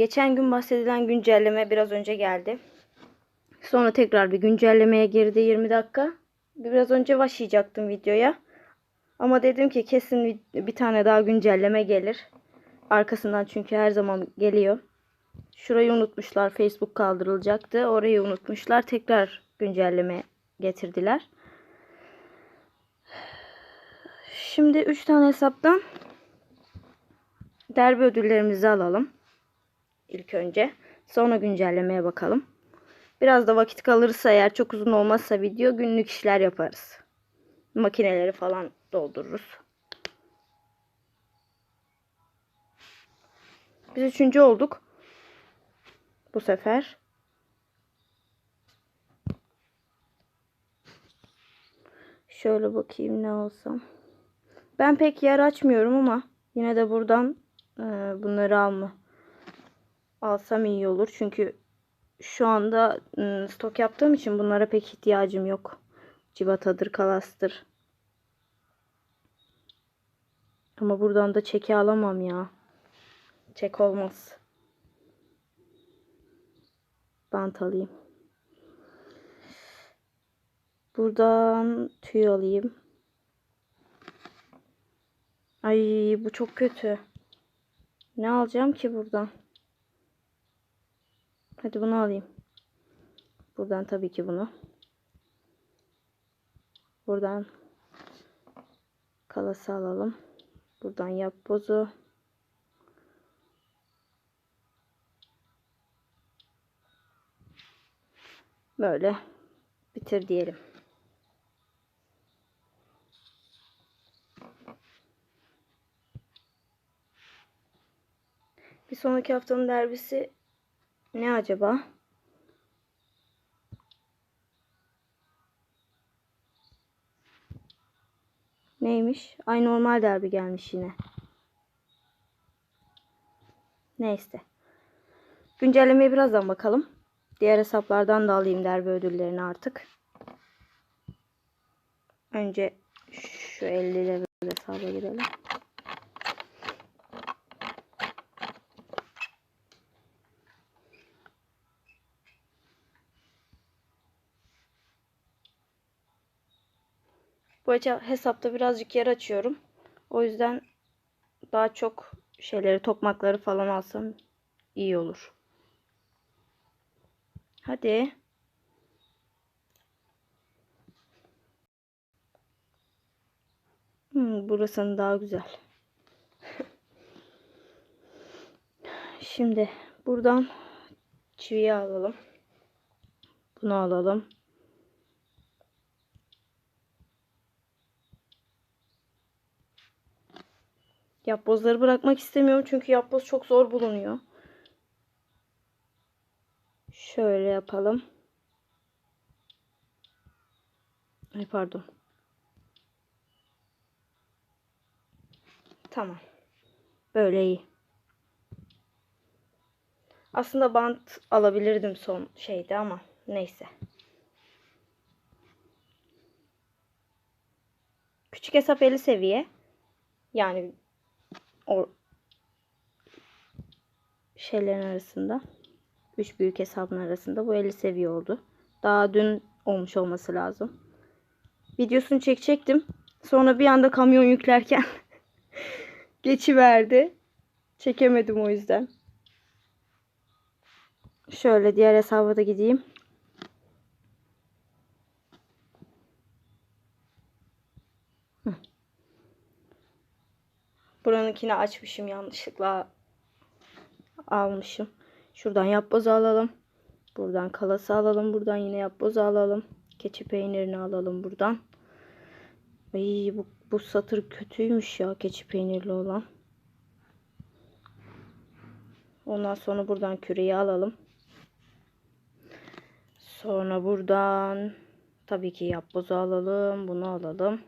geçen gün bahsedilen güncelleme biraz önce geldi. Sonra tekrar bir güncellemeye girdi 20 dakika. Biraz önce başlayacaktım videoya. Ama dedim ki kesin bir- tane daha güncelleme gelir. Arkasından çünkü her zaman geliyor. Şurayı unutmuşlar. Facebook kaldırılacaktı. Orayı unutmuşlar. Tekrar güncelleme getirdiler. Şimdi 3 tane hesaptan derbi ödüllerimizi alalım. İlk önce. Sonra güncellemeye bakalım. Biraz da vakit kalırsa eğer çok uzun olmazsa video günlük işler yaparız. Makineleri falan doldururuz. Biz üçüncü olduk. Bu sefer. Şöyle bakayım ne alsam. Ben pek yer açmıyorum ama yine de buradan e, bunları alma. Alsam iyi olur. Çünkü şu anda ım, stok yaptığım için bunlara pek ihtiyacım yok. Civatadır, kalastır. Ama buradan da çeki alamam ya. Çek olmaz. Bant alayım. Buradan tüy alayım. Ay bu çok kötü. Ne alacağım ki buradan? Hadi bunu alayım. Buradan tabii ki bunu. Buradan kalası alalım. Buradan yap bozu. Böyle bitir diyelim. Bir sonraki haftanın derbisi ne acaba? Neymiş? Ay normal derbi gelmiş yine. Neyse. Güncellemeye birazdan bakalım. Diğer hesaplardan da alayım derbi ödüllerini artık. Önce şu 50 level hesaba girelim. Bu hesapta birazcık yer açıyorum. O yüzden daha çok şeyleri, tokmakları falan alsam iyi olur. Hadi. Hmm, burasının daha güzel. Şimdi buradan çiviyi alalım. Bunu alalım. Yapbozları bırakmak istemiyorum çünkü yapboz çok zor bulunuyor. Şöyle yapalım. Ay pardon. Tamam. Böyle iyi. Aslında bant alabilirdim son şeyde ama neyse. Küçük hesap 50 seviye. Yani o şeylerin arasında. Üç büyük hesabın arasında bu 50 seviye oldu. Daha dün olmuş olması lazım. Videosunu çekecektim. Sonra bir anda kamyon yüklerken geçiverdi. Çekemedim o yüzden. Şöyle diğer hesaba da gideyim. Buranınkini açmışım yanlışlıkla almışım. Şuradan yapbozu alalım. Buradan kalası alalım. Buradan yine yapbozu alalım. Keçi peynirini alalım buradan. Ay bu, bu satır kötüymüş ya keçi peynirli olan. Ondan sonra buradan küreyi alalım. Sonra buradan tabii ki yapbozu alalım. Bunu alalım.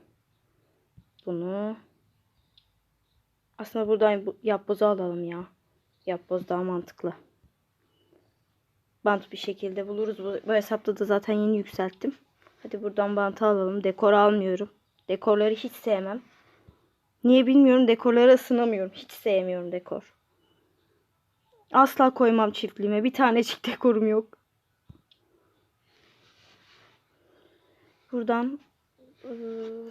Bunu. Aslında buradan bu- yapbozu alalım ya. Yapboz daha mantıklı. Bant bir şekilde buluruz. Bu, bu hesapta da zaten yeni yükselttim. Hadi buradan bantı alalım. Dekor almıyorum. Dekorları hiç sevmem. Niye bilmiyorum. Dekorlara ısınamıyorum. Hiç sevmiyorum dekor. Asla koymam çiftliğime. Bir tanecik dekorum yok. Buradan ıı,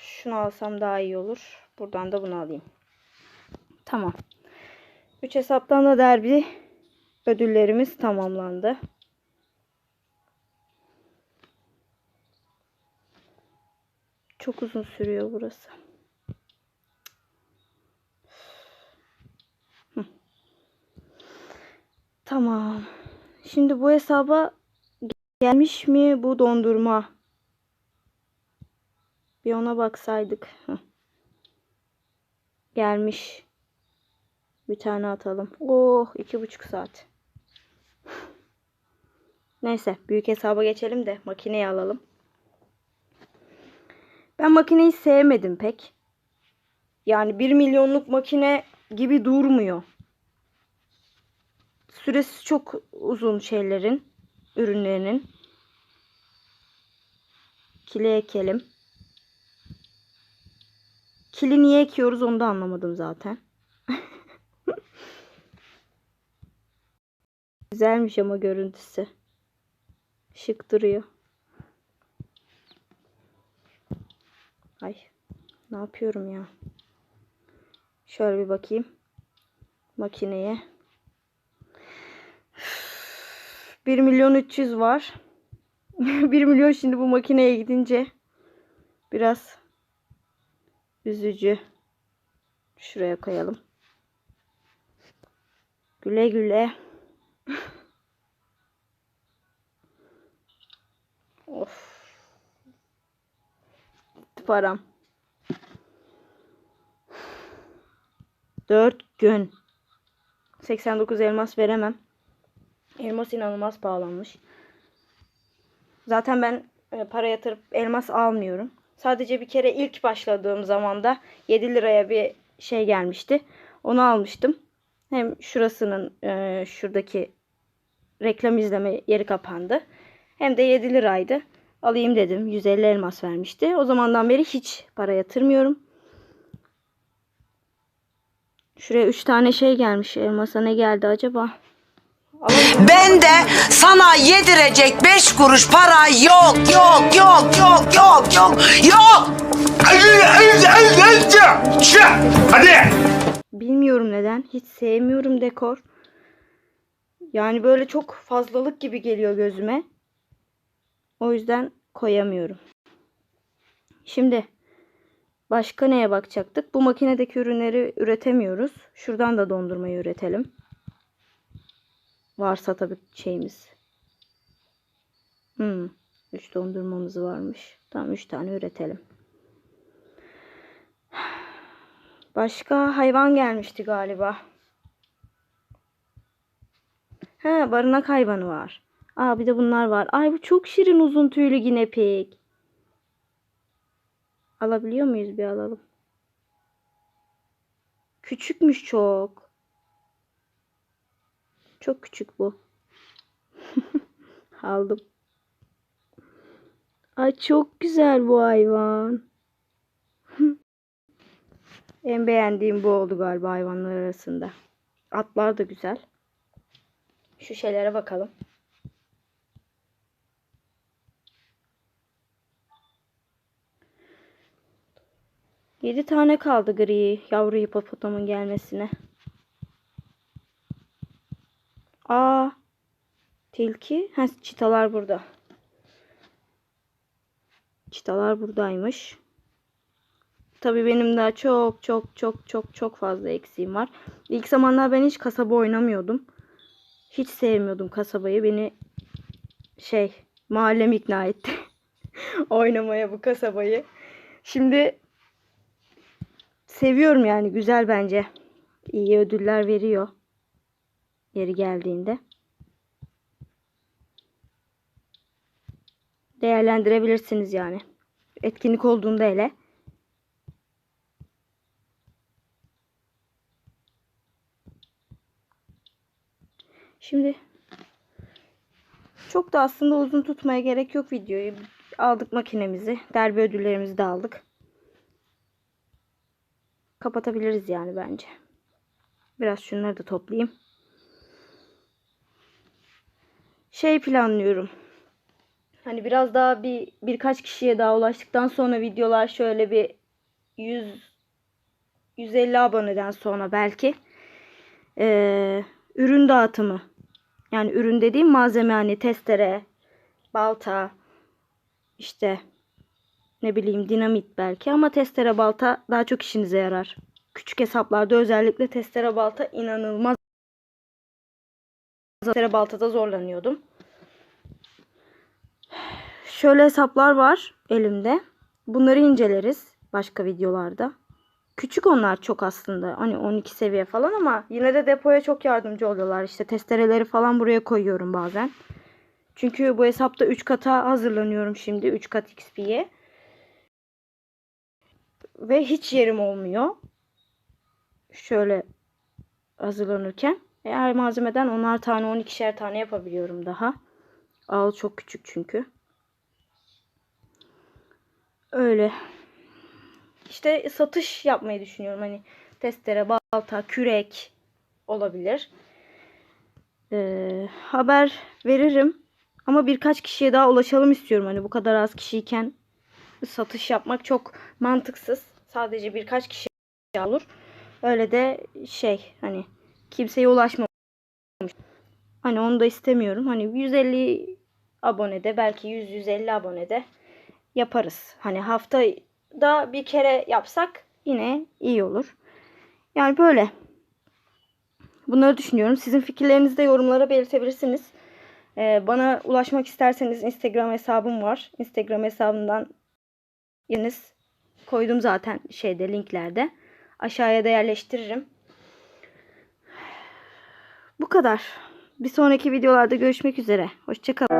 şunu alsam daha iyi olur. Buradan da bunu alayım. Tamam. 3 hesaptan da derbi ödüllerimiz tamamlandı. Çok uzun sürüyor burası. Tamam. Şimdi bu hesaba gelmiş mi bu dondurma? Bir ona baksaydık. Hı. Gelmiş. Bir tane atalım. Oh iki buçuk saat. Neyse büyük hesaba geçelim de makineyi alalım. Ben makineyi sevmedim pek. Yani 1 milyonluk makine gibi durmuyor. Süresi çok uzun şeylerin, ürünlerinin. Kile ekelim. Kili niye ekiyoruz onu da anlamadım zaten. Güzelmiş ama görüntüsü. Şık duruyor. Ay ne yapıyorum ya? Şöyle bir bakayım. Makineye. 1 milyon 300 var. 1 milyon şimdi bu makineye gidince biraz üzücü. Şuraya koyalım. Güle güle. of. Param. 4 gün. 89 elmas veremem. Elmas inanılmaz pahalanmış. Zaten ben e, para yatırıp elmas almıyorum. Sadece bir kere ilk başladığım zamanda 7 liraya bir şey gelmişti. Onu almıştım. Hem şurasının e, şuradaki reklam izleme yeri kapandı. Hem de 7 liraydı. Alayım dedim. 150 elmas vermişti. O zamandan beri hiç para yatırmıyorum. Şuraya 3 tane şey gelmiş. Elmasa ne geldi acaba? Ben de sana yedirecek beş kuruş para yok yok yok yok yok yok yok. Hadi. Bilmiyorum neden. Hiç sevmiyorum dekor. Yani böyle çok fazlalık gibi geliyor gözüme. O yüzden koyamıyorum. Şimdi başka neye bakacaktık? Bu makinedeki ürünleri üretemiyoruz. Şuradan da dondurmayı üretelim. Varsa tabii şeyimiz. Hmm, 3 dondurmamız varmış. Tamam 3 tane üretelim. Başka hayvan gelmişti galiba. He barınak hayvanı var. Aa bir de bunlar var. Ay bu çok şirin uzun tüylü ginepik. Alabiliyor muyuz bir alalım. Küçükmüş çok. Çok küçük bu. Aldım. Ay çok güzel bu hayvan. En beğendiğim bu oldu galiba hayvanlar arasında. Atlar da güzel. Şu şeylere bakalım. Yedi tane kaldı gri yavru hipopotamın gelmesine. Aa, tilki. Ha, çitalar burada. Çitalar buradaymış. Tabii benim daha çok çok çok çok çok fazla eksiğim var. İlk zamanlar ben hiç kasaba oynamıyordum. Hiç sevmiyordum kasabayı. Beni şey mahallem ikna etti. Oynamaya bu kasabayı. Şimdi seviyorum yani güzel bence. İyi ödüller veriyor. Yeri geldiğinde. Değerlendirebilirsiniz yani. Etkinlik olduğunda hele. Şimdi çok da aslında uzun tutmaya gerek yok videoyu. Aldık makinemizi. Derbi ödüllerimizi de aldık. Kapatabiliriz yani bence. Biraz şunları da toplayayım. Şey planlıyorum. Hani biraz daha bir birkaç kişiye daha ulaştıktan sonra videolar şöyle bir 100 150 aboneden sonra belki eee, ürün dağıtımı. Yani ürün dediğim malzeme hani testere, balta, işte ne bileyim dinamit belki ama testere balta daha çok işinize yarar. Küçük hesaplarda özellikle testere balta inanılmaz. Testere baltada zorlanıyordum. Şöyle hesaplar var elimde. Bunları inceleriz başka videolarda. Küçük onlar çok aslında. Hani 12 seviye falan ama yine de depoya çok yardımcı oluyorlar. İşte testereleri falan buraya koyuyorum bazen. Çünkü bu hesapta 3 kata hazırlanıyorum şimdi. 3 kat XP'ye. Ve hiç yerim olmuyor. Şöyle hazırlanırken. E, Her malzemeden 10'ar tane 12'şer tane yapabiliyorum daha. Ağıl çok küçük çünkü. Öyle. İşte satış yapmayı düşünüyorum. Hani testere, balta, kürek olabilir. Ee, haber veririm. Ama birkaç kişiye daha ulaşalım istiyorum. Hani bu kadar az kişiyken satış yapmak çok mantıksız. Sadece birkaç kişi olur. Öyle de şey hani kimseye ulaşmamış. Hani onu da istemiyorum. Hani 150 abonede belki 100-150 abonede yaparız. Hani haftada bir kere yapsak yine iyi olur. Yani böyle. Bunları düşünüyorum. Sizin fikirlerinizi de yorumlara belirtebilirsiniz. Ee, bana ulaşmak isterseniz Instagram hesabım var. Instagram hesabından yeriniz koydum zaten şeyde linklerde. Aşağıya da yerleştiririm. Bu kadar. Bir sonraki videolarda görüşmek üzere. Hoşçakalın.